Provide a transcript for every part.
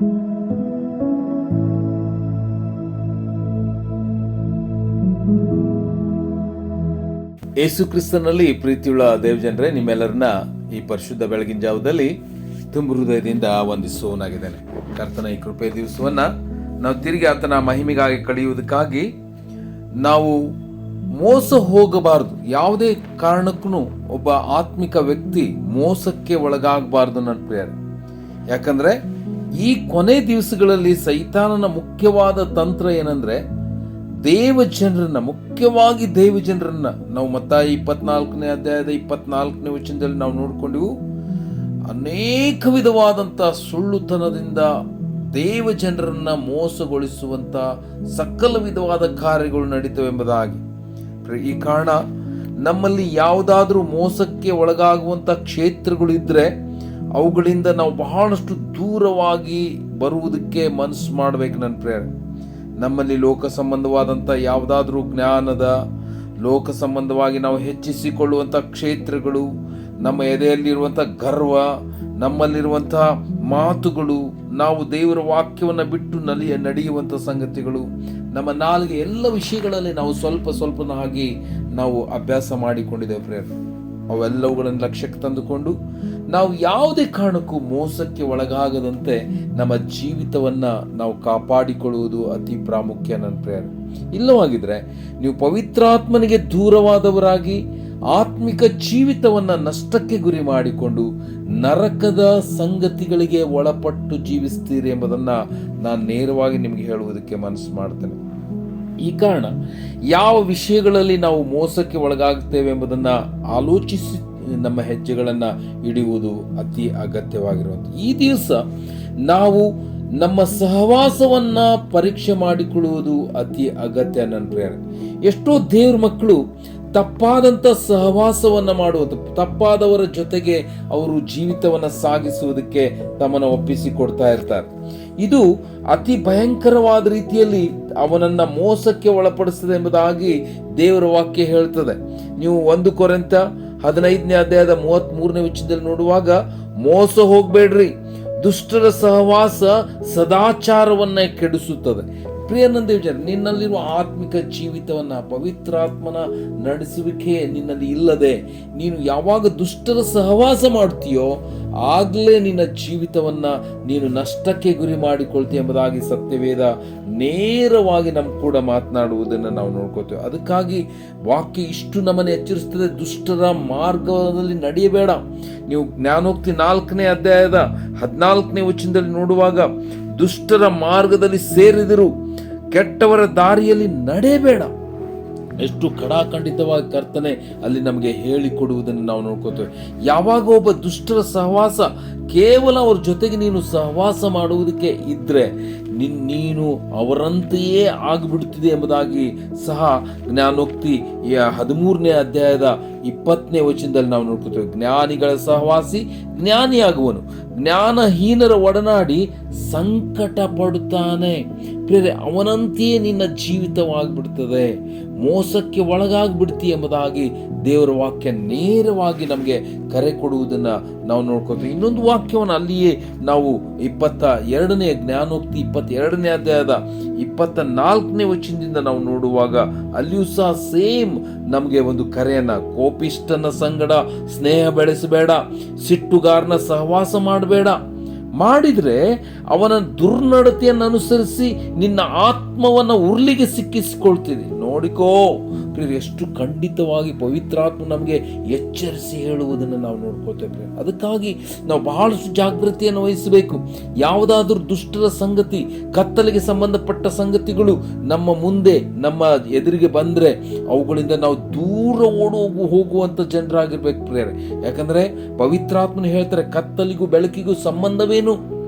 ಯೇಸು ಕ್ರಿಸ್ತನಲ್ಲಿ ಪ್ರೀತಿಯುಳ್ಳ ದೇವಜನರೇ, ನಿಮ್ಮೆಲ್ಲರನ್ನ ಈ ಪರಿಶುದ್ಧ ಬೆಳಗಿನ ಜಾವದಲ್ಲಿ ತುಂಬ ಹೃದಯದಿಂದ ವಂದಿಸುವನಾಗಿದ್ದೇನೆ ಕರ್ತನ ಈ ಕೃಪೆ ದಿವಸವನ್ನ ನಾವು ತಿರುಗಿ ಆತನ ಮಹಿಮೆಗಾಗಿ ಕಳೆಯುವುದಕ್ಕಾಗಿ ನಾವು ಮೋಸ ಹೋಗಬಾರದು. ಯಾವುದೇ ಕಾರಣಕ್ಕೂ ಒಬ್ಬ ಆತ್ಮಿಕ ವ್ಯಕ್ತಿ ಮೋಸಕ್ಕೆ ಒಳಗಾಗಬಾರದು ನನ್ನ ಪ್ರಿಯರೇ. ಯಾಕಂದ್ರೆ ಈ ಕೊನೆ ದಿವಸಗಳಲ್ಲಿ ಸೈತಾನನ ಮುಖ್ಯವಾದ ತಂತ್ರ ಏನಂದ್ರೆ ದೇವ ಜನರನ್ನ, ಮುಖ್ಯವಾಗಿ ದೇವ ಜನರನ್ನ. ನಾವು ಮತ್ತ ಇಪ್ಪತ್ನಾಲ್ಕನೇ ಅಧ್ಯಾಯದ ಇಪ್ಪತ್ನಾಲ್ಕನೇ ವಚನದಲ್ಲಿ ನಾವು ನೋಡ್ಕೊಂಡಿವು, ಅನೇಕ ವಿಧವಾದಂಥ ಸುಳ್ಳುತನದಿಂದ ದೇವ ಜನರನ್ನ ಮೋಸಗೊಳಿಸುವಂತ ಸಕಲ ವಿಧವಾದ ಕಾರ್ಯಗಳು ನಡೀತವೆ ಎಂಬುದಾಗಿ. ಈ ಕಾರಣ ನಮ್ಮಲ್ಲಿ ಯಾವುದಾದ್ರೂ ಮೋಸಕ್ಕೆ ಒಳಗಾಗುವಂತ ಕ್ಷೇತ್ರಗಳು ಇದ್ರೆ ಅವುಗಳಿಂದ ನಾವು ಬಹಳಷ್ಟು ದೂರವಾಗಿ ಬರುವುದಕ್ಕೆ ಮನಸ್ಸು ಮಾಡಬೇಕು ನನ್ನ ಪ್ರೇರಣೆ ನಮ್ಮಲ್ಲಿ ಲೋಕ ಸಂಬಂಧವಾದಂಥ ಯಾವುದಾದ್ರೂ ಜ್ಞಾನದ ಲೋಕ ಸಂಬಂಧವಾಗಿ ನಾವು ಹೆಚ್ಚಿಸಿಕೊಳ್ಳುವಂಥ ಕ್ಷೇತ್ರಗಳು, ನಮ್ಮ ಎದೆಯಲ್ಲಿರುವಂಥ ಗರ್ವ, ನಮ್ಮಲ್ಲಿರುವಂಥ ಮಾತುಗಳು, ನಾವು ದೇವರ ವಾಕ್ಯವನ್ನು ಬಿಟ್ಟು ನಲಿಯ ನಡೆಯುವಂಥ ಸಂಗತಿಗಳು, ನಮ್ಮ ನಾಲ್ಗೆ ಎಲ್ಲ ವಿಷಯಗಳಲ್ಲಿ ನಾವು ಸ್ವಲ್ಪ ಸ್ವಲ್ಪನಾಗಿ ನಾವು ಅಭ್ಯಾಸ ಮಾಡಿಕೊಂಡಿದ್ದೇವೆ ಪ್ರೇರಣೆ ಅವೆಲ್ಲವುಗಳನ್ನು ಲಕ್ಷ್ಯಕ್ಕೆ ತಂದುಕೊಂಡು ನಾವು ಯಾವುದೇ ಕಾರಣಕ್ಕೂ ಮೋಸಕ್ಕೆ ಒಳಗಾಗದಂತೆ ನಮ್ಮ ಜೀವಿತವನ್ನ ನಾವು ಕಾಪಾಡಿಕೊಳ್ಳುವುದು ಅತಿ ಪ್ರಾಮುಖ್ಯ ನನ್ನ ಪ್ರೇರಣೆ ಇಲ್ಲವಾಗಿದ್ರೆ ನೀವು ಪವಿತ್ರಾತ್ಮನಿಗೆ ದೂರವಾದವರಾಗಿ ಆತ್ಮಿಕ ಜೀವಿತವನ್ನ ನಷ್ಟಕ್ಕೆ ಗುರಿ ಮಾಡಿಕೊಂಡು ನರಕದ ಸಂಗತಿಗಳಿಗೆ ಒಳಪಟ್ಟು ಜೀವಿಸ್ತೀರಿ ಎಂಬುದನ್ನ ನಾನು ನೇರವಾಗಿ ನಿಮಗೆ ಹೇಳುವುದಕ್ಕೆ ಮನಸ್ಸು ಮಾಡ್ತೇನೆ. ಈ ಕಾರಣ ಯಾವ ವಿಷಯಗಳಲ್ಲಿ ನಾವು ಮೋಸಕ್ಕೆ ಒಳಗಾಗ್ತೇವೆ ಎಂಬುದನ್ನ ಆಲೋಚಿಸಿ ನಮ್ಮ ಹೆಜ್ಜೆಗಳನ್ನು ಹಿಡಿಯುವುದು ಅತಿ ಅಗತ್ಯವಾಗಿರುವಂಥ ಈ ದಿವಸ ನಾವು ನಮ್ಮ ಸಹವಾಸವನ್ನ ಪರೀಕ್ಷೆ ಮಾಡಿಕೊಳ್ಳುವುದು ಅತಿ ಅಗತ್ಯ ನನ್ನ ಪ್ರೇರಣೆ ಎಷ್ಟೋ ದೇವ್ರ ಮಕ್ಕಳು ತಪ್ಪಾದಂಥ ಸಹವಾಸವನ್ನ ಮಾಡುವುದು ತಪ್ಪಾದವರ ಜೊತೆಗೆ ಅವರು ಜೀವಿತವನ್ನ ಸಾಗಿಸುವುದಕ್ಕೆ ತಮ್ಮನ್ನು ಒಪ್ಪಿಸಿಕೊಡ್ತಾ ಇರ್ತಾರೆ. ಇದು ಅತಿ ಭಯಂಕರವಾದ ರೀತಿಯಲ್ಲಿ ಅವನನ್ನ ಮೋಸಕ್ಕೆ ಒಳಪಡಿಸ್ತದೆ ಎಂಬುದಾಗಿ ದೇವರ ವಾಕ್ಯ ಹೇಳ್ತದೆ. ನೀವು ಒಂದು ಕೊರೆಂತ ಹದಿನೈದನೇ ಅಧ್ಯಾಯದ ಮೂವತ್ತ್ ಮೂರನೇ ವಿಷಯದಲ್ಲಿ ನೋಡುವಾಗ, ಮೋಸ ಹೋಗ್ಬೇಡ್ರಿ. ದುಷ್ಟರ ಸಹವಾಸ ಸದಾಚಾರವನ್ನ ಕೆಡಿಸುತ್ತದೆ. ಪ್ರಿಯನಂದೇವ್ ಜನ, ನಿನ್ನಲ್ಲಿರುವ ಆತ್ಮಿಕ ಜೀವಿತವನ್ನ ಪವಿತ್ರಾತ್ಮನ ನಡೆಸುವಿಕೆ ನಿನ್ನಲ್ಲಿ ಇಲ್ಲದೆ ನೀನು ಯಾವಾಗ ದುಷ್ಟರ ಸಹವಾಸ ಮಾಡ್ತೀಯೋ ಆಗಲೇ ನಿನ್ನ ಜೀವಿತವನ್ನ ನೀನು ನಷ್ಟಕ್ಕೆ ಗುರಿ ಮಾಡಿಕೊಳ್ತೀಯ ಎಂಬುದಾಗಿ ಸತ್ಯವೇದ ನೇರವಾಗಿ ನಮ್ಮ ಕೂಡ ಮಾತನಾಡುವುದನ್ನು ನಾವು ನೋಡ್ಕೋತೇವೆ ಅದಕ್ಕಾಗಿ ವಾಕ್ಯ ಇಷ್ಟು ನಮ್ಮನ್ನು ಎಚ್ಚರಿಸ್ತದೆ, ದುಷ್ಟರ ಮಾರ್ಗದಲ್ಲಿ ನಡೆಯಬೇಡ. ನೀವು ಜ್ಞಾನೋಕ್ತಿ ನಾಲ್ಕನೇ ಅಧ್ಯಾಯದ ಹದಿನಾಲ್ಕನೇ ವಚನದಲ್ಲಿ ನೋಡುವಾಗ, ದುಷ್ಟರ ಮಾರ್ಗದಲ್ಲಿ ಸೇರಿದರು. ಕೆಟ್ಟವರ ದಾರಿಯಲ್ಲಿ ನಡೆಯಬೇಡ ಎಷ್ಟು ಕಡಾಖಂಡಿತವಾಗಿ ಕರ್ತನೆ ಅಲ್ಲಿ ನಮಗೆ ಹೇಳಿಕೊಡುವುದನ್ನು ನಾವು ನೋಡ್ಕೋತೇವೆ. ಯಾವಾಗ ಒಬ್ಬ ದುಷ್ಟರ ಸಹವಾಸ, ಕೇವಲ ಅವ್ರ ಜೊತೆಗೆ ನೀನು ಸಹವಾಸ ಮಾಡುವುದಕ್ಕೆ ಇದ್ರೆ ನಿನ್ ನೀನು ಅವರಂತೆಯೇ ಆಗಿಬಿಡುತ್ತಿದೆ ಎಂಬುದಾಗಿ ಸಹ ಜ್ಞಾನೋಕ್ತಿ ಹದಿಮೂರನೇ ಅಧ್ಯಾಯದ ಇಪ್ಪತ್ತನೇ ವಚನದಲ್ಲಿ ನಾವು ನೋಡ್ಕೋತೇವೆ. ಜ್ಞಾನಿಗಳ ಸಹವಾಸಿ ಜ್ಞಾನಿಯಾಗುವನು. ಜ್ಞಾನಹೀನರ ಒಡನಾಡಿ ಸಂಕಟ ಪಡುತ್ತಾನೆ ಪ್ರೇರೆ ಅವನಂತೆಯೇ ನಿನ್ನ ಜೀವಿತವಾಗಿಬಿಡ್ತದೆ. ಮೋಸಕ್ಕೆ ಒಳಗಾಗ್ಬಿಡ್ತಿ ಎಂಬುದಾಗಿ ದೇವರ ವಾಕ್ಯ ನೇರವಾಗಿ ನಮಗೆ ಕರೆ ಕೊಡುವುದನ್ನು ನಾವು ನೋಡ್ಕೊತೀವಿ ಇನ್ನೊಂದು ವಾಕ್ಯವನ್ನು ಅಲ್ಲಿಯೇ ನಾವು ಇಪ್ಪತ್ತ ಎರಡನೇ ಜ್ಞಾನೋಕ್ತಿ ಇಪ್ಪತ್ತೆರಡನೇ ಅಧ್ಯಾಯದ ಇಪ್ಪತ್ತ ನಾಲ್ಕನೇ ವಚನದಿಂದ ನಾವು ನೋಡುವಾಗ ಅಲ್ಲಿಯೂ ಸಹ ಸೇಮ್ ನಮಗೆ ಒಂದು ಕರೆಯನ್ನು ಕೋಪಿಷ್ಟನ ಸಂಗಡ, ಸ್ನೇಹ ಬೆಳೆಸಬೇಡ, ಸಿಟ್ಟುಗಾರನ ಸಹವಾಸ ಮಾಡಬೇಡ ಮಾಡಿದ್ರೆ ಅವನ ದುರ್ನಡತೆಯನ್ನು ಅನುಸರಿಸಿ ನಿನ್ನ ಆತ್ಮವನ್ನು ಉರ್ಲಿಗೆ ಸಿಕ್ಕಿಸಿಕೊಳ್ತಿದೆ ನೋಡಿಕೋ ಎಷ್ಟು ಖಂಡಿತವಾಗಿ ಪವಿತ್ರಾತ್ಮ ನಮಗೆ ಎಚ್ಚರಿಸಿ ಹೇಳುವುದನ್ನು ನಾವು ನೋಡ್ಕೋತೇವೆ ಅದಕ್ಕಾಗಿ ನಾವು ಬಹಳಷ್ಟು ಜಾಗೃತಿಯನ್ನು ವಹಿಸಬೇಕು. ಯಾವುದಾದ್ರೂ ದುಷ್ಟರ ಸಂಗತಿ, ಕತ್ತಲಿಗೆ ಸಂಬಂಧಪಟ್ಟ ಸಂಗತಿಗಳು ನಮ್ಮ ಮುಂದೆ, ನಮ್ಮ ಎದುರಿಗೆ ಬಂದರೆ ಅವುಗಳಿಂದ ನಾವು ದೂರ ಓಡೋಗು ಹೋಗುವಂಥ ಜನರಾಗಿರ್ಬೇಕು ಪ್ರೇರೆ ಯಾಕಂದರೆ ಪವಿತ್ರಾತ್ಮನ ಹೇಳ್ತಾರೆ, ಕತ್ತಲಿಗೂ ಬೆಳಕಿಗೂ ಸಂಬಂಧವೇನು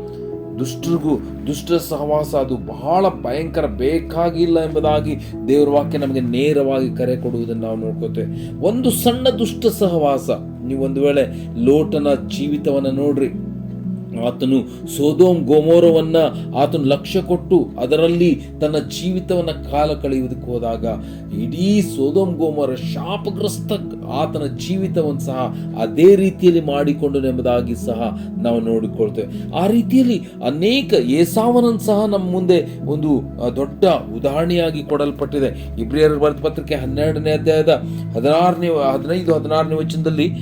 ದುಷ್ಟರಿಗೂ ದುಷ್ಟರ ಸಹವಾಸ ಅದು ಬಹಳ ಭಯಂಕರ ಬೇಕಾಗಿಲ್ಲ ಎಂಬುದಾಗಿ ದೇವರ ವಾಕ್ಯ ನಮಗೆ ನೇರವಾಗಿ ಕರೆ ಕೊಡುವುದನ್ನು ನಾವು ನೋಡ್ಕೋತೇವೆ. ಒಂದು ಸಣ್ಣ ದುಷ್ಟ ಸಹವಾಸ. ನೀವು ಒಂದು ವೇಳೆ ಲೋಟನ ಜೀವಿತವನ್ನು ನೋಡ್ರಿ. ಆತನು ಸೋದೋಮ್ ಗೋಮೋರವನ್ನ ಆತನು ಲಕ್ಷ್ಯ ಕೊಟ್ಟು ಅದರಲ್ಲಿ ತನ್ನ ಜೀವಿತವನ್ನ ಕಾಲ ಕಳೆಯುವುದಕ್ಕೆ ಹೋದಾಗ ಇಡೀ ಸೋದೋಮ್ ಗೋಮೋರ ಶಾಪಗ್ರಸ್ತ ಆತನ ಜೀವಿತವನ್ನು ಸಹ ಅದೇ ರೀತಿಯಲ್ಲಿ ಮಾಡಿಕೊಂಡು ಎಂಬುದಾಗಿ ಸಹ ನಾವು ನೋಡಿಕೊಳ್ತೇವೆ. ಆ ರೀತಿಯಲ್ಲಿ ಅನೇಕ ಏಸಾವನನ್ನು ಸಹ ನಮ್ಮ ಮುಂದೆ ಒಂದು ದೊಡ್ಡ ಉದಾಹರಣೆಯಾಗಿ ಕೊಡಲ್ಪಟ್ಟಿದೆ. ಇಬ್ರಿಯರ ಬರೆದ ಪತ್ರಿಕೆ ಹನ್ನೆರಡನೇ ಅಧ್ಯಾಯದ ಹದಿನಾರನೇ, ಹದಿನೈದು, ಹದಿನಾರನೇ ವಚನದಲ್ಲಿ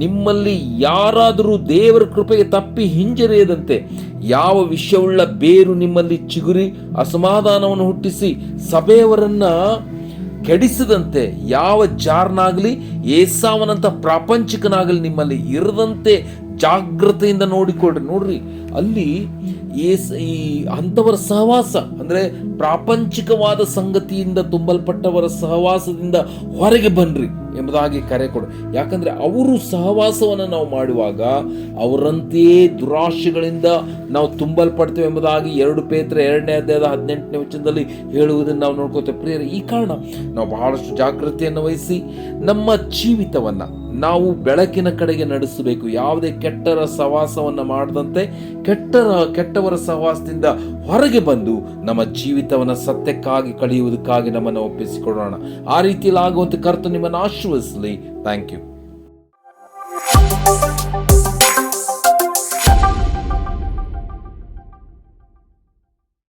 ನಿಮ್ಮಲ್ಲಿ ಯಾರಾದರೂ ದೇವರ ಕೃಪೆಗೆ ತಪ್ಪಿ ಹಿಂಜರಿಯದಂತೆ ಯಾವ ವಿಷಯವುಳ್ಳ ಬೇರು ನಿಮ್ಮಲ್ಲಿ ಚಿಗುರಿ ಅಸಮಾಧಾನವನ್ನು ಹುಟ್ಟಿಸಿ ಸಭೆಯವರನ್ನ ಕೆಡಿಸದಂತೆ ಯಾವ ಜಾರ್ನಾಗಲಿ ಏಸಾವನಂತ ಪ್ರಾಪಂಚಿಕನಾಗಲಿ ನಿಮ್ಮಲ್ಲಿ ಇರದಂತೆ ಜಾಗ್ರತೆಯಿಂದ ನೋಡಿಕೊಡ್ರಿ ನೋಡ್ರಿ, ಅಲ್ಲಿ ಏಸ್ ಈ ಅಂಥವರ ಸಹವಾಸ, ಅಂದರೆ ಪ್ರಾಪಂಚಿಕವಾದ ಸಂಗತಿಯಿಂದ ತುಂಬಲ್ಪಟ್ಟವರ ಸಹವಾಸದಿಂದ ಹೊರಗೆ ಬನ್ನಿರಿ ಎಂಬುದಾಗಿ ಕರೆ ಕೊಡು. ಯಾಕಂದರೆ ಅವರು ಸಹವಾಸವನ್ನು ನಾವು ಮಾಡುವಾಗ ಅವರಂತೆಯೇ ದುರಾಶೆಗಳಿಂದ ನಾವು ತುಂಬಲ್ಪಡ್ತೇವೆ ಎಂಬುದಾಗಿ ಎರಡು ಪೇತ್ರ ಎರಡನೇ ಅಧ್ಯಾಯದ ಹದಿನೆಂಟನೇ ವಚನದಲ್ಲಿ ಹೇಳುವುದನ್ನು ನಾವು ನೋಡ್ಕೋತೇವೆ ಪ್ರಿಯರೇ, ಈ ಕಾರಣ ನಾವು ಬಹಳಷ್ಟು ಜಾಗೃತಿಯನ್ನು ವಹಿಸಿ ನಮ್ಮ ಜೀವಿತವನ್ನು ನಾವು ಬೆಳಕಿನ ಕಡೆಗೆ ನಡೆಸಬೇಕು. ಯಾವುದೇ ಕೆಟ್ಟರ ಸಹವಾಸವನ್ನು ಮಾಡದಂತೆ ಕೆಟ್ಟರ, ಕೆಟ್ಟವರ ಸಹವಾಸದಿಂದ ಹೊರಗೆ ಬಂದು ನಮ್ಮ ಜೀವಿತವನ್ನು ಸತ್ಯಕ್ಕಾಗಿ ಕಳೆಯುವುದಕ್ಕಾಗಿ ನಮ್ಮನ್ನು ಒಪ್ಪಿಸಿಕೊಡೋಣ ಆ ರೀತಿಯಲ್ಲಿ ಆಗುವಂತೆ ಕರ್ತು ನಿಮ್ಮನ್ನು ಆಶೀರ್ವದಿಸಲಿ. Thank you